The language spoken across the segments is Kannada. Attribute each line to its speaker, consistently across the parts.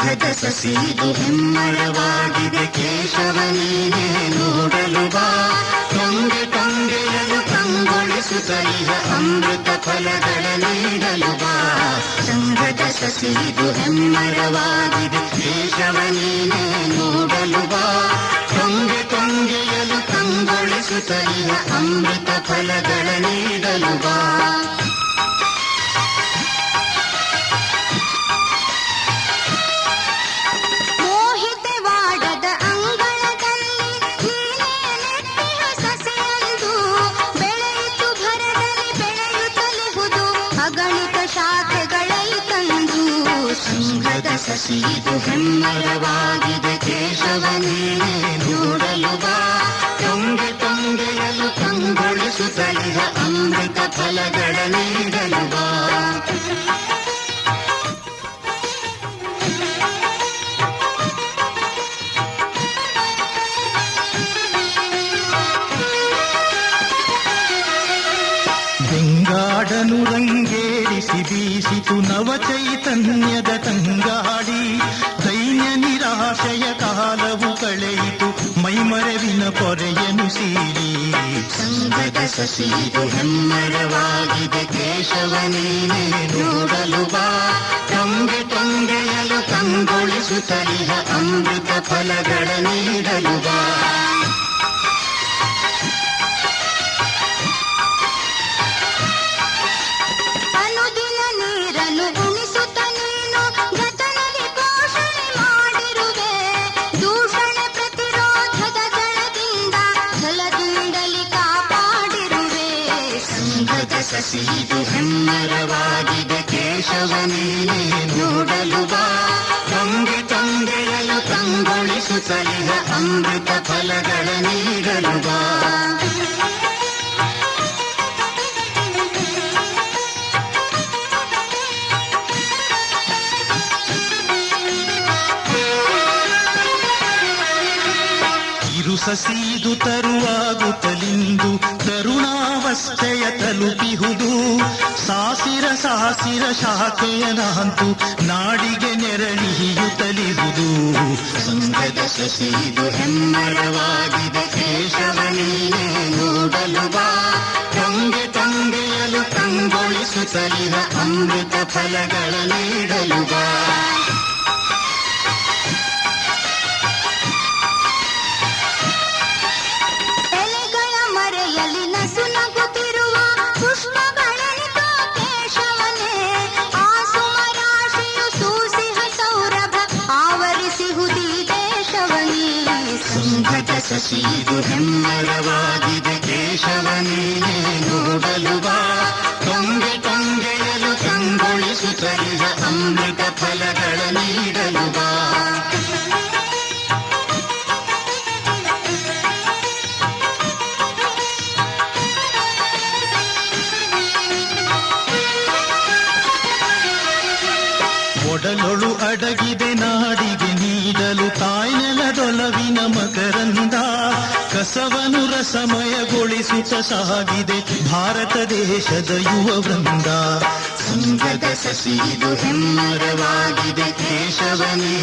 Speaker 1: ಶಂಖದ ಸಸಿದು ಹೆಮ್ಮರವಾಗಿದೆ ಕೇಶವನೇ ನೋಡಲು ಬಾ. ಟೊಂಗೆ ಟೊಂಗೆಯಲು ಕಂಗೊಳಿಸುತ್ತಲಿಹ ಅಮೃತ ಫಲಗಳ ನೀಡಲು ಬಾ. ಶಂಖದ ಸಸಿದು ಹೆಮ್ಮರವಾಗಿದೆ ಕೇಶವನೇ ನೋಡಲು ಬಾ. ಟೊಂಗೆ ಟೊಂಗೆಯಲು ಕಂಗೊಳಿಸುತ್ತಲಿಹ ಅಮೃತ ಫಲಗಳ ನೀಡಲು ಬಾ.
Speaker 2: ಅಗಣಿತ ಶಾಖೆಗಳೈ ತಂದು
Speaker 1: ಸಂಘದ ಸಸಿದು ಹೆಮ್ಮರವಾಗಿದೆ. ಕೇಶವನೇ, ನೋಡಲು ಬಾ. ಟೊಂಗೆ ಟೊಂಗೆಯಲು ಕಂಗೊಳಿಸುತ್ತಲಿಹ ಅಮೃತ ಫಲಗಳ ನೀಡಲು ಬಾ.
Speaker 3: ಬೆಂಗಾಡನು ರಂಗೇರಿಸಿ ಬೀಸಿತು ನವ ಚೈತನ್ಯದ ತಂಗಾಡಿ, ದೈನ್ಯ ನಿರಾಶಯ ಕಾಲವು ಕಳೆಯಿತು, ಮೈಮರವಿನ ಪೊರೆಯನು ಸೀರಿ.
Speaker 1: ಸಂಘದ ಸಸಿದು ಹೆಮ್ಮರವಾಗಿದೆ ಕೇಶವನೇ ನೋಡಲು ಬಾ. ಟೊಂಗೆ ತಂಗೆಯಲು ಕಂಗೊಳಿಸುತ್ತಲಿಹ ಅಮೃತ ಫಲಗಳ ನೀಡಲು ಬಾ. ಸಂಘದ ಹೆಮ್ಮರವಾಗಿದೆ ಹೆಮ್ಮರವಾಗಿದೆ ಕೇಶವನೇ ನೋಡಲು ಬಾ. ತಂದೆ ತಂದೆಯಲು ತಂಗೊಳಿಸು ಸಲಿಹ ಅಮೃತ ಫಲಗಳ ನೀಡಲು ಬಾ.
Speaker 3: ಸಸೀದು ತರುವಾಗುತ್ತಲಿಂದು ತರುಣಾವಸ್ಥೆಯ ತಲುಪಿಹುದು. ಸಾಸಿರ ಸಾಸಿರ ಶಾಖೆಯ ನಾಂತು ನಾಡಿಗೆ ನೆರಳಿಯುತ್ತಲಿಹುದು
Speaker 1: ಸಂಘದ ಸಸಿದು ಹೆಮ್ಮರವಾಗಿದೆ. ಕೇಶವನೇ ನೋಡಲು ಬಾ. ಟೊಂಗೆ ಟೊಂಗೆಯಲು ತಲಿಹ ಅಮೃತ ಫಲಗಳ ನೀಡಲು ಸಂಘದ ಸಸಿದು ಹೆಮ್ಮರವಾಗಿದೆ ಕೇಶವನೇ ನೋಡಲು ಬಾ ಟೊಂಗೆ ಟೊಂಗೆಯಲು ಕಂಗೊಳಿಸುತ್ತಲಿಹ ಅಮೃತ ಫಲಗಳ ನೀಡಲು ಬಾ
Speaker 3: ಒಡಲೊಳು ಅಡಗಿದೆ ನಾಡಿಗೆ ನೀಡಲು ತಾಯ್ನೆಲದೊಲವಿನ ಮಕರಂದ ಕಸವನು ರಸಮಯಗೊಳಿಸುತ್ತ ಸಾಗಿದೆ ಭಾರತ ದೇಶದ ಯುವ ವೃಂದ.
Speaker 1: ಸಂಘದ ಸಸಿದು ಹೆಮ್ಮರವಾಗಿದೆ ದೇಶವನೇ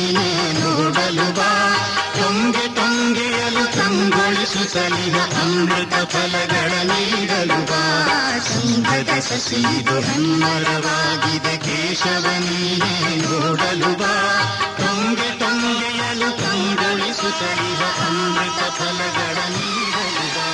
Speaker 1: ನೋಡಲು ಬಾ. ಟೊಂಗೆ ತೊಂಗೆಯಲು ತಂಗೊಳಿಸುತ್ತಲಿನ ಅಮೃತ ಫಲಗಳ ನೀಡಲು ಬಾ. ಸಂಘದ ಸಸಿದು ಹೆಮ್ಮರವಾಗಿದೆ ಕೇಶವನೇ ನೋಡಲು ಬಾ ಟೊಂಗೆ ಟೊಂಗೆಯಲು ಕಂಗೊಳಿಸುತ್ತಲಿಹ ಅಮೃತ ಫಲಗಳ ನೀಡಲು ಬಾ